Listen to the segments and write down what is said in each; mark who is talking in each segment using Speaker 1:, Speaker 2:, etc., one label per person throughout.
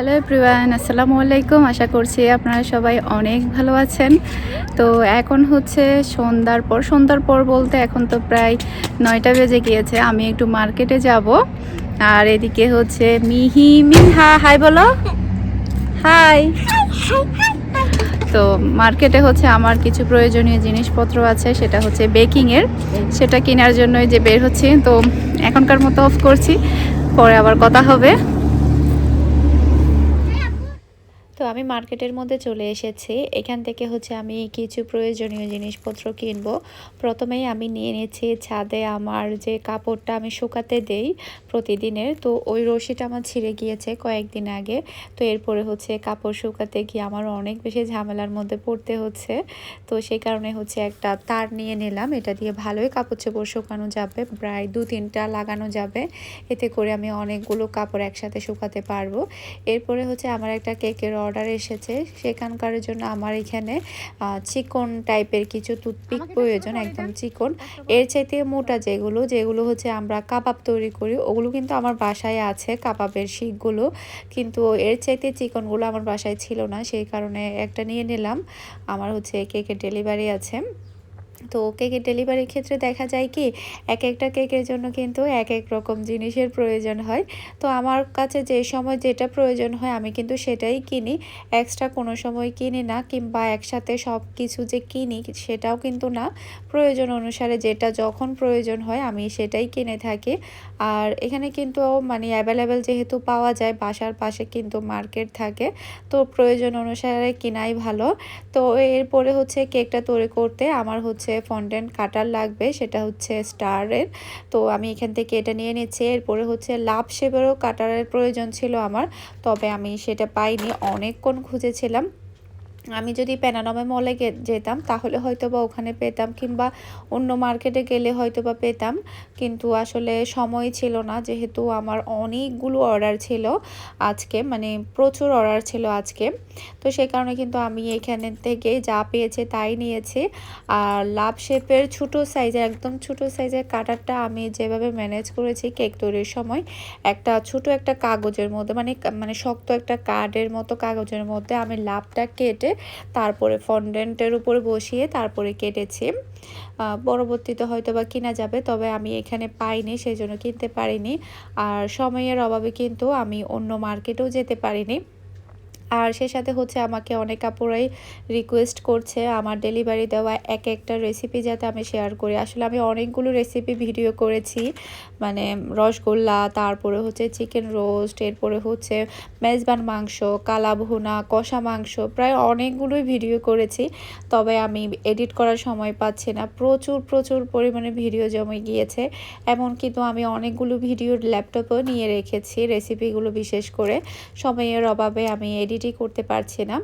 Speaker 1: Hello everyone আসসালামু আলাইকুম আশা করছি আপনারা সবাই অনেক ভালো আছেন। তো এখন হচ্ছে সন্ধ্যার পর সন্ধ্যার পর বলতে এখন তো প্রায় নয়টা বেজে গিয়েছে। আমি একটু মার্কেটে যাব। আর এদিকে হচ্ছে মিহি মিহা হাই বলো। হাই। তো মার্কেটে হচ্ছে আমার কিছু প্রয়োজনীয় জিনিসপত্র আছে, সেটা হচ্ছে বেকিংয়ের। সেটা কেনার জন্যই যে বের হচ্ছে। তো এখনকার মতো অফ করছি। পরে আবার কথা হবে তো আমি মার্কেটের মধ্যে চলে এসেছি। এখান থেকে হচ্ছে আমি কিছু প্রয়োজনীয় জিনিসপত্র কিনবো। প্রথমেই আমি নিয়ে নিয়েছি ছাদে আমার যে কাপড়টা আমি শুকাতে দেই প্রতিদিনের তো ওই রশিটা আমার ছিঁড়ে গিয়েছে কয়েকদিন আগে। তো এরপরে হচ্ছে কাপড় শুকাতে গিয়ে আমার অনেক বেশি ঝামেলার মধ্যে পড়তে হচ্ছে। তো সেই কারণে হচ্ছে একটা তার নিয়ে নিলাম। এটা দিয়ে ভালোই কাপড় চোপড় শুকানো যাবে, প্রায় দু তিনটা লাগানো যাবে। এতে করে আমি অনেকগুলো কাপড় একসাথে শুকাতে পারব। এরপরে হচ্ছে আমার একটা কেকের অর্ডার এসেছে। সেখানকার জন্য আমার এখানে চিকন টাইপের কিছু টুথপিক প্রয়োজন একদম চিকন। এর চাইতে মোটা যেগুলো যেগুলো হচ্ছে আমরা কাবাব তৈরি করি ওগুলো কিন্তু আমার বাসায় আছে কাবাবের শিকগুলো। কিন্তু এর চাইতে চিকনগুলো আমার বাসায় ছিল না সেই কারণে একটা নিয়ে নিলাম। আমার হচ্ছে কেকের ডেলিভারি আছে। তো কেকের ডেলিভারির ক্ষেত্রে দেখা যায় কি, এক একটা কেকের জন্য কিন্তু এক এক রকম জিনিসের প্রয়োজন হয়। তো আমার কাছে যে সময় যেটা প্রয়োজন হয়, আমি কিন্তু সেটাই কিনি। এক্সট্রা কোনো সময় কিনি না, কিংবা একসাথে সব কিছু যে কিনি, সেটাও কিন্তু না। প্রয়োজন অনুসারে যেটা যখন প্রয়োজন হয়, আমি সেটাই কিনে থাকি। আর এখানে কিন্তু মানে অ্যাভেলেবেল যেহেতু পাওয়া যায়, বাসার পাশে কিন্তু মার্কেট থাকে, তো প্রয়োজন অনুসারে কিনাই ভালো। তো এরপরে হচ্ছে কেকটা তৈরি করতে আমার হচ্ছে ফন্ডেন্ট কাটার লাগবে, সেটা হচ্ছে স্টারের। তো আমি এখান থেকে এটা নিয়ে নিচ্ছি। এরপরে হচ্ছে লাভ শেপেরও কাটারের প্রয়োজন ছিল আমার, তবে আমি সেটা পাইনি। অনেকক্ষণ খুঁজেছিলাম। আমি যদি প্যানানমে মলে যেতাম, তাহলে হয়তো বা ওখানে পেতাম কিংবা অন্য মার্কেটে গেলে হয়তো বা পেতাম। কিন্তু আসলে সময় ছিল না, যেহেতু আমার অনেকগুলো অর্ডার ছিল আজকে মানে প্রচুর অর্ডার ছিল আজকে। তো সে কারণে কিন্তু আমি এখানে থেকে যা পেয়েছে তাই নিয়েছি। আর লাভ শেপের ছোটো সাইজের একদম ছোটো সাইজের কাটারটা আমি যেভাবে ম্যানেজ করেছি কেক তৈরির সময়, একটা ছোট একটা কাগজের মধ্যে মানে মানে শক্ত একটা কার্ডের মতো কাগজের মধ্যে আমি লাভটা কেটে তারপরে ফন্ডেন্টের উপরে বসিয়ে তারপরে কেটেছি। পরবর্তীতে হয়তো বা কিনা যাবে, তবে আমি এখানে পাইনি সেই জন্য কিনতে পারিনি। আর সময়ের অভাবে কিন্তু আমি অন্য মার্কেটেও যেতে পারিনি। আর সে সাথে হচ্ছে আমাকে অনেক কাপড়াই রিকোয়েস্ট করছে আমার ডেলিভারি দেওয়া এক একটা রেসিপি যাতে আমি শেয়ার করি। আসলে আমি অনেকগুলো রেসিপি ভিডিও করেছি মানে রসগোল্লা, তারপরে হচ্ছে চিকেন রোস্ট এরপরে হচ্ছে মেজবান মাংস, কালা ভুনা, কষা মাংস, প্রায় অনেকগুলোই ভিডিও করেছি। তবে আমি এডিট করার সময় পাচ্ছি না। প্রচুর প্রচুর পরিমাণে ভিডিও জমে গিয়েছে। এমন কিন্তু আমি অনেকগুলো ভিডিও ল্যাপটপেও নিয়ে রেখেছি রেসিপিগুলো বিশেষ করে। সময়ের অভাবে আমি এডিট এডিটই করতে পারছি না।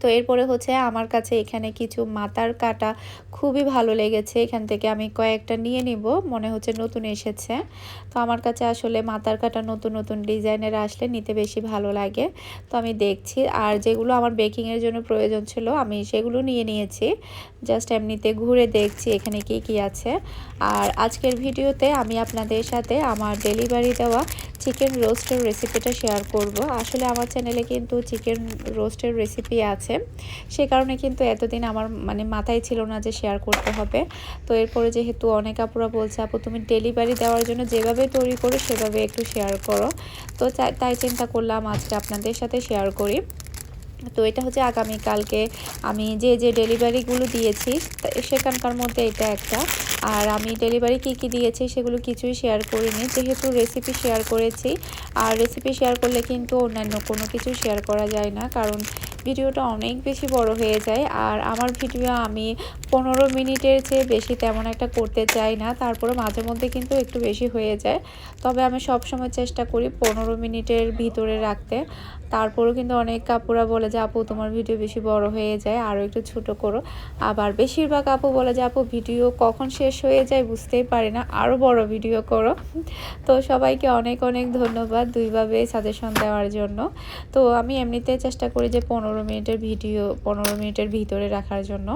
Speaker 1: তো এরপরে হচ্ছে আমার কাছে এখানে কিছু মাতার কাটা খুবই ভালো লেগেছে। এখান থেকে আমি কয়েকটা নিয়ে নিব, মনে হচ্ছে নতুন এসেছে। তো আমার কাছে আসলে মাতার কাটা নতুন নতুন ডিজাইনের আসলে নিতে বেশি ভালো লাগে। তো আমি দেখছি, আর যেগুলো আমার বেকিংয়ের জন্য প্রয়োজন ছিল, আমি সেগুলো নিয়ে নিয়েছি। জাস্ট এমনিতে ঘুরে দেখছি এখানে কি কি আছে। আর আজকের ভিডিওতে আমি আপনাদের সাথে আমার ডেলিভারি দেওয়া চিকেন রোস্টের রেসিপিটা শেয়ার করব। আসলে আমার চ্যানেলে কিন্তু চিকেন রোস্টের রেসিপি আছে। সে কারণে কিন্তু এতদিন আমার মানে মাথায় ছিল না যে শেয়ার করতে হবে। তো এরপরে যেহেতু অনেক আপুরা বলছে, আপু, তুমি ডেলিভারি দেওয়ার জন্য যেভাবে তৈরি করো সেভাবে একটু শেয়ার করো। তো তাই চিন্তা করলাম আজকে আপনাদের সাথে শেয়ার করি। তো এটা হচ্ছে আগামীকালকে আমি যে যে ডেলিভারিগুলো দিয়েছি সেখানকার মধ্যে এটা একটা। আর আমি ডেলিভারি কি কি দিয়েছি সেগুলো কিছুই শেয়ার করিনি। যেহেতু রেসিপি শেয়ার করেছি, আর রেসিপি শেয়ার করলে কিন্তু অন্যান্য কোনো কিছু শেয়ার করা যায় না, কারণ ভিডিওটা অনেক বেশি বড় হয়ে যায়। আর আমার ভিডিও আমি পনেরো মিনিটের চেয়ে বেশি তেমন একটা করতে চাই না তারপরে মাঝে মধ্যে কিন্তু একটু বেশি হয়ে যায়। তবে আমি সব সময় চেষ্টা করি পনেরো মিনিটের ভিতরে রাখতে। তারপরেও কিন্তু অনেক কাপুরা বলে যে, আপু, তোমার ভিডিও বেশি বড় হয়ে যায় আরও একটু ছোট করো। আবার বেশিরভাগ আপু বলে যে, আপু, ভিডিও কখন শেষ হয়ে যায় বুঝতেই পারি না আরও বড় ভিডিও করো। তো সবাইকে অনেক অনেক ধন্যবাদ দুইভাবে সাজেশন দেওয়ার জন্য। তো আমি এমনিতে চেষ্টা করি যে, পনেরো মিনিটের ভিডিও, পনেরো মিনিটের ভিতরে রাখার জন্য।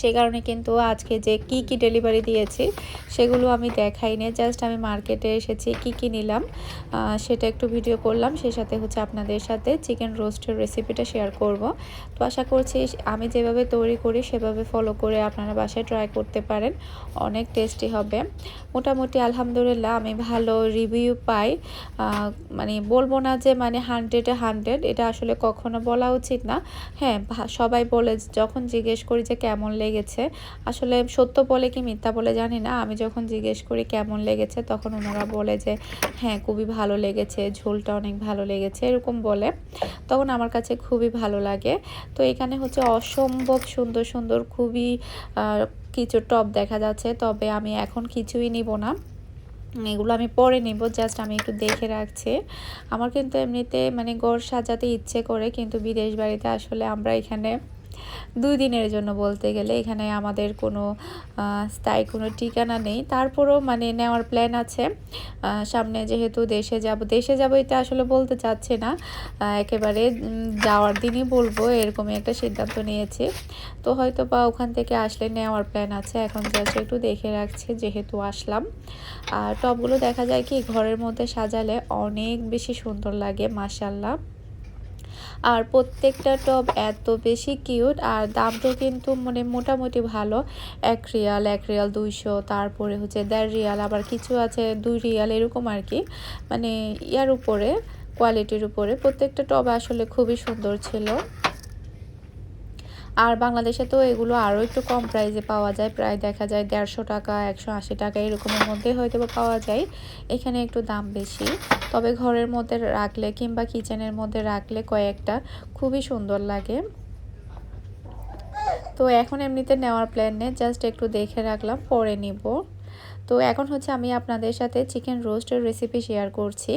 Speaker 1: সেই কারণে কিন্তু আজকে যে কি কি ডেলিভারি দিয়েছি, সেগুলো আমি দেখাইনি। জাস্ট আমি মার্কেটে এসেছি, কি কি নিলাম সেটা একটু ভিডিও করলাম। সেই সাথে হচ্ছে আপনাদের সাথে চিকেন রোস্টের রেসিপিটা শেয়ার করব। তো আশা করছি আমি যেভাবে তৈরি করি, সেভাবে ফলো করে আপনারা বাসায় ট্রাই করতে পারেন। অনেক টেস্টি হবে। মোটামুটি আলহামদুলিল্লাহ আমি ভালো রিভিউ পাই। মানে বলব না যে মানে হান্ড্রেডে হান্ড্রেড এটা আসলে কখনো বলা উচিত না। হ্যাঁ সবাই বলে, যখন জিজ্ঞেস করি যে কেমন লেগেছে। আসলে সত্য বলে কি মিথ্যা বলে জানি না। আমি যখন জিজ্ঞেস করি কেমন লেগেছে, তখন ওনারা বলে যে হ্যাঁ খুবই ভালো লেগেছে, ঝোলটা অনেক ভালো লেগেছে, এরকম বলে। তখন আমার কাছে খুবই ভালো লাগে। তো এখানে হচ্ছে অসম্ভব সুন্দর সুন্দর, খুবই কিছু টপ দেখা যাচ্ছে। তবে আমি এখন কিছুই নিব না। এগুলো আমি পরে নিব, জাস্ট আমি একটু দেখে রাখছি। আমার কিন্তু এমনিতে মানে গড় সাজাতে ইচ্ছে করে, কিন্তু বিদেশ বাড়িতে আসলে আমরা এখানে দুই দিনের জন্য বলতে গেলে এখানে আমাদের কোনো স্থায়ী কোনো ঠিকানা নেই। তারপরও মানে নেওয়ার প্ল্যান আছে। সামনে যেহেতু দেশে যাব দেশে যাব এটা আসলে বলতে চাচ্ছে না। একেবারে যাওয়ার দিনই বলব, এরকমই একটা সিদ্ধান্ত নিয়েছি। তো হয়তো বা ওখান থেকে আসলে নেওয়ার প্ল্যান আছে। এখন জাস্ট একটু দেখে রাখছি যেহেতু আসলাম। আর টপগুলো দেখা যায় কি, ঘরের মধ্যে সাজালে অনেক বেশি সুন্দর লাগে মাসাল্লাহ আর প্রত্যেকটা টপ এত বেশি কিউট, আর দামটাও কিন্তু মানে মোটামুটি ভালো। এক রিয়াল এক রিয়াল দুইশো, তারপরে হচ্ছে দেড় রিয়াল, আবার কিছু আছে দুই রিয়াল এরকম আর কি। মানে ইয়ার উপরে কোয়ালিটির উপরে। প্রত্যেকটা টব আসলে খুবই সুন্দর ছিল। আর বাংলাদেশে তো এগুলো আরও একটু কম প্রাইসে পাওয়া যায়। প্রায় দেখা যায় দেড়শো টাকা, একশো আশি টাকা এরকমের মধ্যে হয়তো পাওয়া যায়। এখানে একটু দাম বেশি। তবে ঘরের মধ্যে রাখলে কিংবা কিচেনের মধ্যে রাখলে কয়েকটা খুবই সুন্দর লাগে। তো এখন এমনিতে নেওয়ার প্ল্যান নেই জাস্ট একটু দেখে রাখলাম, পরে নিব। তো এখন হচ্ছে আমি আপনাদের সাথে চিকেন রোস্টের রেসিপি শেয়ার করছি।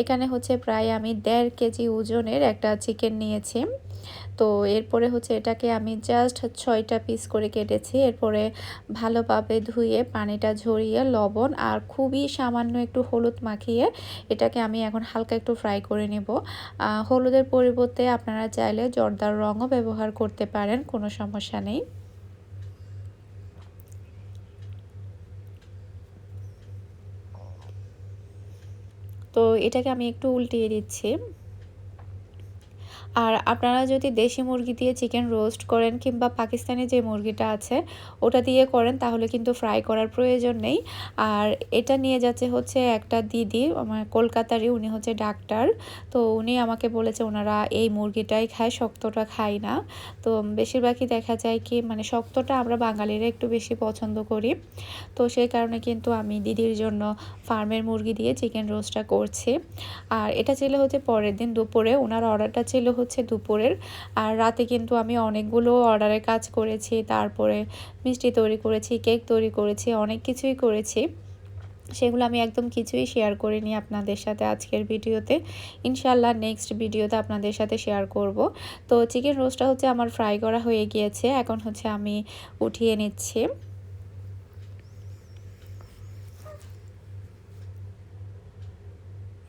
Speaker 1: এখানে হচ্ছে প্রায় আমি দেড় কেজি ওজনের একটা চিকেন নিয়েছি। তো এরপরে হচ্ছে এটাকে আমি জাস্ট ছয়টা পিস করে কেটেছি। এরপরে ভালোভাবে ধুয়ে পানিটা ঝরিয়ে লবণ আর খুবই সামান্য একটু হলুদ মাখিয়ে এটাকে আমি এখন হালকা একটু ফ্রাই করে নেব। হলুদের পরিবর্তে আপনারা চাইলে জর্দার রঙও ব্যবহার করতে পারেন, কোনো সমস্যা নেই। তো এটাকে আমি একটু উল্টিয়ে দিচ্ছি। আর আপনারা যদি দেশি মুরগি দিয়ে চিকেন রোস্ট করেন কিংবা পাকিস্তানি যে মুরগিটা আছে, ওটা দিয়ে করেন, তাহলে কিন্তু ফ্রাই করার প্রয়োজন নেই। আর এটা নিয়ে যাচ্ছে হচ্ছে একটা দিদি, আমার কলকাতারই, উনি হচ্ছে ডাক্তার। তো উনি আমাকে বলেছে ওনারা এই মুরগিটাই খায়, শক্তটা খায় না। তো বেশিরভাগই দেখা যায় কি মানে শক্তটা আমরা বাঙালিরা একটু বেশি পছন্দ করি। তো সেই কারণে কিন্তু আমি দিদির জন্য ফার্মের মুরগি দিয়ে চিকেন রোস্টটা করছি। আর এটা ছিল হচ্ছে পরের দিন দুপুরে, ওনার অর্ডারটা ছিল হচ্ছে দুপুরের। আর রাতে কিন্তু আমি অনেকগুলো অর্ডারের কাজ করেছি, তারপরে মিষ্টি তৈরি করেছি, কেক তৈরি করেছি, অনেক কিছুই করেছি। সেগুলো আমি একদম কিছুই শেয়ার করিনি আপনাদের সাথে আজকের ভিডিওতে। ইনশাল্লাহ নেক্সট ভিডিওতে আপনাদের সাথে শেয়ার করব। তো চিকেন রোস্টটা হচ্ছে আমার ফ্রাই করা হয়ে গিয়েছে, এখন হচ্ছে আমি উঠিয়ে নিচ্ছি।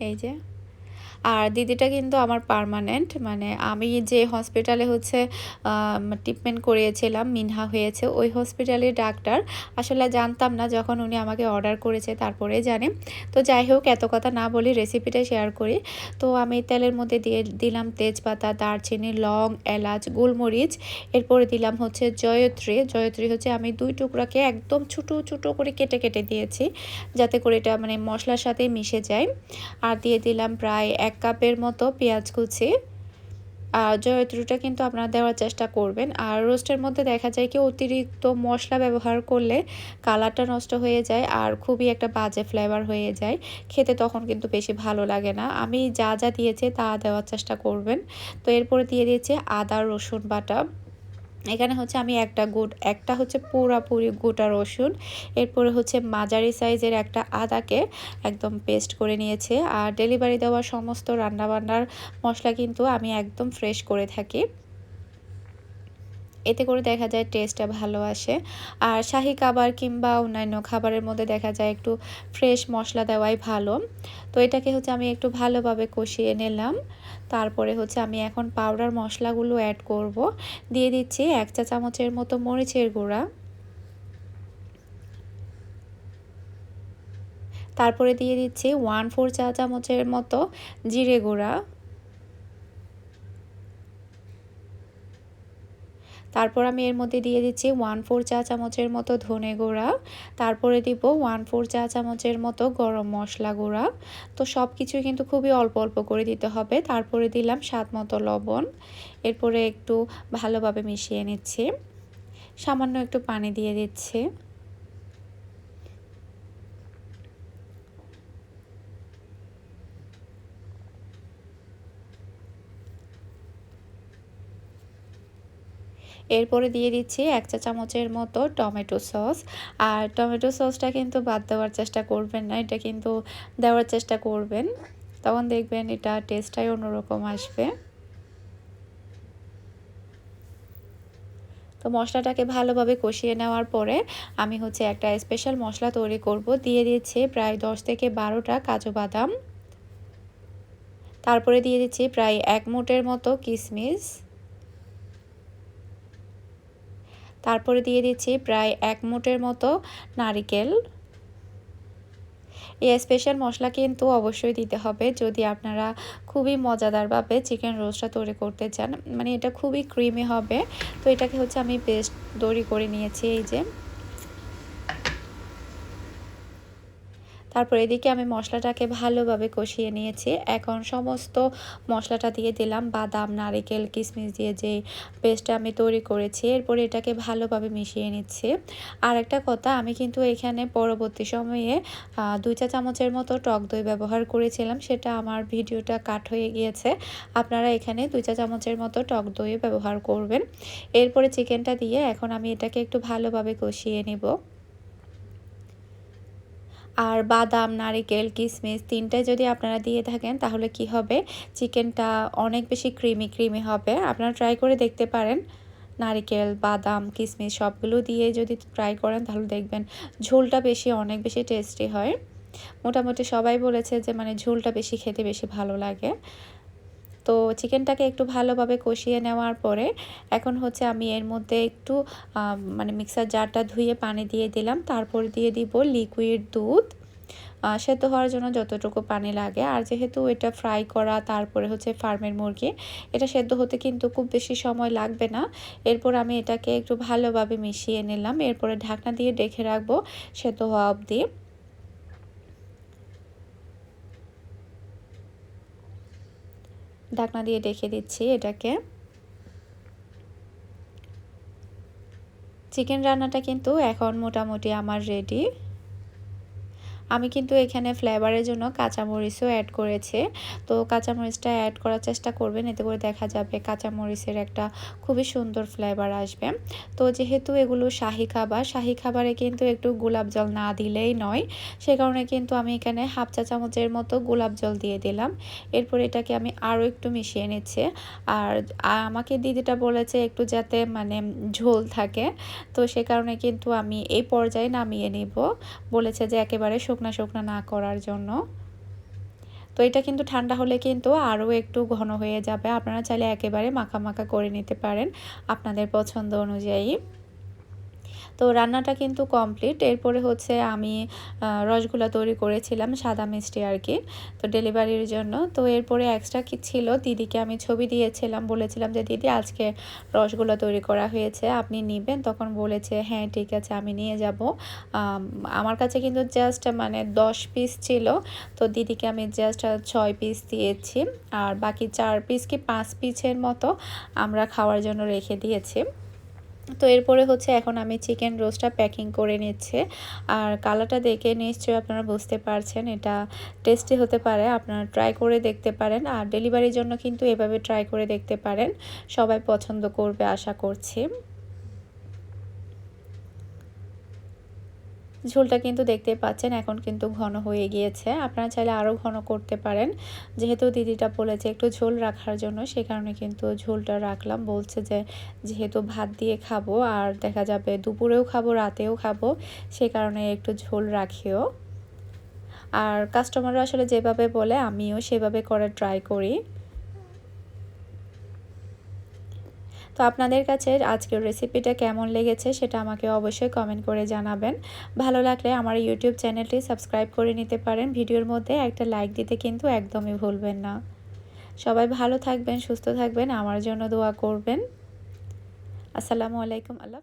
Speaker 1: এই যে। আর দিদিটা কিন্তু আমার পারমানেন্ট মানে আমি যে হসপিটালে হচ্ছে ট্রিটমেন্ট করিয়েছিলাম, মিনহা হয়েছে, ওই হসপিটালের ডাক্তার। আসলে জানতাম না যখন উনি আমাকে অর্ডার করেছে তারপরে জানি। তো যাই হোক, এত কথা না বলি রেসিপিটা শেয়ার করি। তো আমি তেলের মধ্যে দিয়ে দিলাম তেজপাতা, দারচিনি, লং, এলাচ, গোলমরিচ। এরপরে দিলাম হচ্ছে জয়ত্রী। জয়ত্রী হচ্ছে আমি দুই টুকরাকে একদম ছোটো ছোটো করে কেটে কেটে দিয়েছি, যাতে করে এটা মানে মশলার সাথে মিশে যায়। আর দিয়ে দিলাম প্রায় এক কাপের মতো পেঁয়াজ কুচি। আর জয়ত্রুটা কিন্তু আপনারা দেওয়ার চেষ্টা করবেন। আর রোস্টের মধ্যে দেখা যায় কি, অতিরিক্ত মশলা ব্যবহার করলে কালারটা নষ্ট হয়ে যায় আর খুবই একটা বাজে ফ্লেভার হয়ে যায়। খেতে তখন কিন্তু বেশি ভালো লাগে না। আমি যা যা দিয়েছি তা দেওয়ার চেষ্টা করবেন। তো এরপরে দিয়ে দিয়েছি আদা, রসুন বাটা। এখানে হচ্ছে আমি একটা গোট একটা হচ্ছে পুরাপুরি গোটা রসুন, এরপরে হচ্ছে মাঝারি সাইজের একটা আদাকে একদম পেস্ট করে নিয়েছে। আর ডেলিভারি দেওয়া সমস্ত রান্নাবান্নার মশলা কিন্তু আমি একদম ফ্রেশ করে থাকি। এতে করে দেখা যায় টেস্টটা ভালো আসে। আর শাহি খাবার কিংবা অন্যান্য খাবারের মধ্যে দেখা যায় একটু ফ্রেশ মশলা দেওয়াই ভালো। তো এটাকে হচ্ছে আমি একটু ভালোভাবে কষিয়ে নিলাম। তারপরে হচ্ছে আমি এখন পাউডার মশলাগুলো অ্যাড করব। দিয়ে দিচ্ছি এক চা চামচের মতো মরিচের গুঁড়া। তারপরে দিয়ে দিচ্ছি ওয়ান ফোর চা চামচের মতো জিরে গুঁড়া। তারপর আমি এর মধ্যে দিয়ে দিচ্ছি ওয়ান ফোর চা চামচের মতো ধনে গুঁড়া, তারপরে দিব ওয়ান ফোর চা চামচের মতো গরম মশলা গুঁড়া। তো সব কিছুই কিন্তু খুবই অল্প অল্প করে দিতে হবে। তারপরে দিলাম স্বাদ মতো লবণ। এরপরে একটু ভালোভাবে মিশিয়ে নিচ্ছি। সামান্য একটু পানি দিয়ে দিচ্ছি। এরপরে দিয়ে দিচ্ছি এক চা চামচের মতো টমেটো সস। আর টমেটো সসটা কিন্তু বাদ দেওয়ার চেষ্টা করবেন না, এটা কিন্তু দেওয়ার চেষ্টা করবেন। তখন দেখবেন এটা টেস্টটাই অন্যরকম আসবে। তো মশলাটাকে ভালোভাবে কষিয়ে নেওয়ার পরে আমি হচ্ছে একটা স্পেশাল মশলা তৈরি করব। দিয়ে দিচ্ছি প্রায় দশ থেকে বারোটা কাজু বাদাম। তারপরে দিয়ে দিচ্ছি প্রায় এক মুটের মতো কিশমিশ তারপরে দিয়ে দিচ্ছি প্রায় এক মুটের মতো নারিকেল। এই স্পেশাল মশলা কিন্তু অবশ্যই দিতে হবে। যদি আপনারা খুবই মজাদারভাবে চিকেন রোস্টটা তৈরি করতে চান মানে এটা খুবই ক্রিমি হবে। তো এটাকে হচ্ছে আমি পেস্ট তৈরি করে নিয়েছি এই যে। তারপর এদিকে আমি মশলাটাকে ভালোভাবে কষিয়ে নিয়েছি। এখন সমস্ত মশলাটা দিয়ে দিলাম। বাদাম, নারিকেল কিশমিশ দিয়ে যে পেস্টটা আমি তৈরি করেছি, এরপরে এটাকে ভালোভাবে মিশিয়ে নিচ্ছি। আর একটা কথা, আমি কিন্তু এখানে পরবর্তী সময়ে দুই চা চামচের মতো টক দই ব্যবহার করেছিলাম। সেটা আমার ভিডিওটা কাট হয়ে গিয়েছে। আপনারা এখানে দুই চা চামচের মতো টক দই ব্যবহার করবেন। এরপরে চিকেনটা দিয়ে এখন আমি এটাকে একটু ভালোভাবে কষিয়ে নেব। আর বাদাম, নারিকেল, কিসমিস তিনটাই যদি আপনারা দিয়ে থাকেন, তাহলে কি হবে? চিকেনটা অনেক বেশি ক্রিমি ক্রিমি হবে। আপনারা ট্রাই করে দেখতে পারেন। নারিকেল, বাদাম, কিসমিস সবগুলো দিয়ে যদি ট্রাই করেন, তাহলে দেখবেন ঝোলটা বেশি, অনেক বেশি টেস্টি হয়। মোটামুটি সবাই বলেছে যে মানে ঝোলটা বেশি খেতে বেশি ভালো লাগে। তো চিকেনটাকে একটু ভালোভাবে কষিয়ে নেওয়ার পরে এখন হচ্ছে আমি এর মধ্যে একটু মানে মিক্সার জারটা ধুয়ে পানি দিয়ে দিলাম। তারপর দিয়ে দিব লিকুইড দুধ। সেদ্ধ হওয়ার জন্য যতটুকু পানি লাগে। আর যেহেতু এটা ফ্রাই করা, তারপরে হচ্ছে ফার্মের মুরগি, এটা সেদ্ধ হতে কিন্তু খুব বেশি সময় লাগবে না। এরপর আমি এটাকে একটু ভালোভাবে মিশিয়ে নিলাম। এরপরে ঢাকনা দিয়ে ডেকে রাখব সেদ্ধ হওয়া অবধি। ঢাকনা দিয়ে রেখে দিচ্ছি এটাকে। চিকেন রান্নাটা কিন্তু এখন মোটামুটি আমার রেডি আমি কিন্তু এখানে ফ্লেভারের জন্য কাঁচামরিচও অ্যাড করেছে। তো কাঁচামরিচটা অ্যাড করার চেষ্টা করবেন, এতে করে দেখা যাবে কাঁচামরিচের একটা খুবই সুন্দর ফ্লেভার আসবে। তো যেহেতু এগুলো শাহি খাবার, শাহি খাবারে কিন্তু একটু গোলাপ জল না দিলেই নয়, সে কারণে কিন্তু আমি এখানে হাফ চা চামচের মতো গোলাপ জল দিয়ে দিলাম। এরপর এটাকে আমি আরও একটু মিশিয়ে নিচ্ছি। আর আমাকে দিদিটা বলেছে একটু যাতে মানে ঝোল থাকে। তো সে কারণে কিন্তু আমি এই পর্যায়ে নামিয়ে নিব। বলেছে যে একেবারে শুকনা শুকনা না করার জন্য। তো এটা কিন্তু ঠান্ডা হলে কিন্তু আরও একটু ঘন হয়ে যাবে। আপনারা চাইলে একেবারে মাখা মাখা করে নিতে পারেন। আপনাদের পছন্দ অনুযায়ী। তো রান্নাটা কিন্তু কমপ্লিট এরপরে হচ্ছে আমি রসগোল্লা তৈরি করেছিলাম, সাদা মিষ্টি আর কি তো ডেলিভারির জন্য। তো এরপরে এক্সট্রা কি ছিল? দিদিকে আমি ছবি দিয়েছিলাম, বলেছিলাম যে, দিদি, আজকে রসগোল্লা তৈরি করা হয়েছে, আপনি নেবেন। তখন বলেছে হ্যাঁ ঠিক আছে, আমি নিয়ে যাব। আমার কাছে কিন্তু জাস্ট মানে দশ পিস ছিল, তো দিদিকে আমি জাস্ট ছয় পিস দিয়েছি। আর বাকি চার পিস কি পাঁচ পিসের মতো আমরা খাওয়ার জন্য রেখে দিয়েছি। তো এরপরে হচ্ছে এখন আমি চিকেন রোস্টটা প্যাকিং করে নিচ্ছে। আর কালারটা দেখে নিশ্চয়ই আপনারা বুঝতে পারছেন, এটা টেস্টি হতে পারে, আপনারা ট্রাই করে দেখতে পারেন। আর ডেলিভারির জন্য কিন্তু এভাবে ট্রাই করে দেখতে পারেন, সবাই পছন্দ করবে আশা করছি। ঝোলটা কিন্তু দেখতে পাচ্ছেন, এখন কিন্তু ঘন হয়ে গিয়েছে। আপনারা চাইলে আরও ঘন করতে পারেন। যেহেতু দিদিটা বলেছে একটু ঝোল রাখার জন্য, সে কারণে কিন্তু ঝোলটা রাখলাম। বলছে যে, যেহেতু ভাত দিয়ে খাব, আর দেখা যাবে দুপুরেও খাব, রাতেও খাব, সে কারণে একটু ঝোল রাখিও। আর কাস্টমাররা আসলে যেভাবে বলে, আমিও সেভাবে করে ট্রাই করি। তো আপনাদের কাছে আজকের রেসিপিটা কেমন লেগেছে সেটা আমাকে অবশ্যই কমেন্ট করে জানাবেন। ভালো লাগলে আমার ইউটিউব চ্যানেলটি সাবস্ক্রাইব করে নিতে পারেন। ভিডিওর মধ্যে একটা লাইক দিতে কিন্তু একদমই ভুলবেন না। সবাই ভালো থাকবেন, সুস্থ থাকবেন, আমার জন্য দোয়া করবেন। আসসালামু আলাইকুম, আল্লাহ